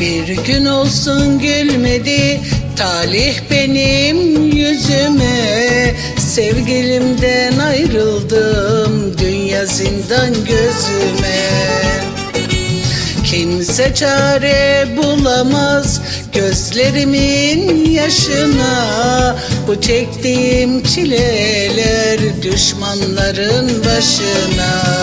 Bir gün olsun gülmedi talih benim yüzüme. Sevgilimden ayrıldım dünya zindan gözüme. Kimse çare bulamaz gözlerimin yaşına. Bu çektiğim çileler düşmanların başına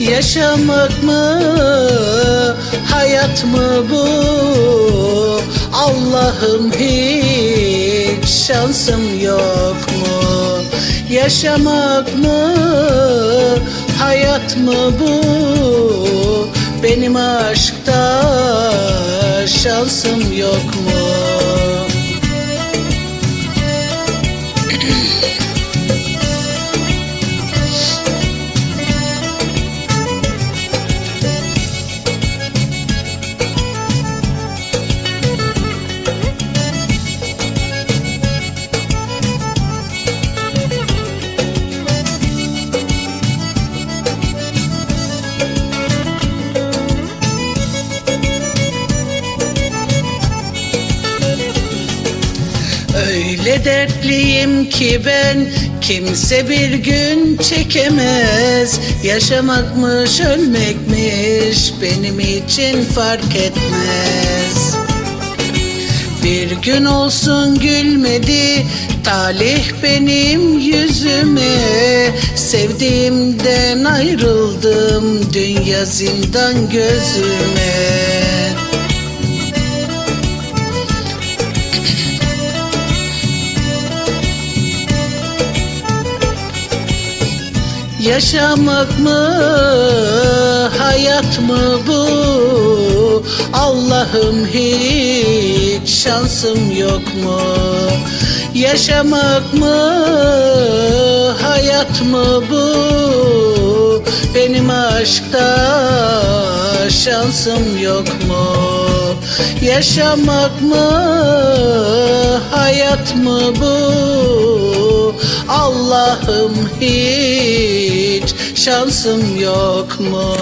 Yaşamak mı, hayat mı bu? Allah'ım hiç şansım yok mu? Yaşamak mı, hayat mı bu? Benim aşkta şansım yok mu? Öyle dertliyim ki ben kimse bir gün çekemez. Yaşamakmış ölmekmiş benim için fark etmez. Bir gün olsun gülmedi talih benim yüzüme. Sevdiğimden ayrıldım dünya zindan gözüme Yaşamak mı, hayat mı bu? Allah'ım hiç şansım yok mu? Yaşamak mı, hayat mı bu? Benim aşkta şansım yok mu? Yaşamak mı, hayat mı bu? Allah'ım hiç şansım yok mu?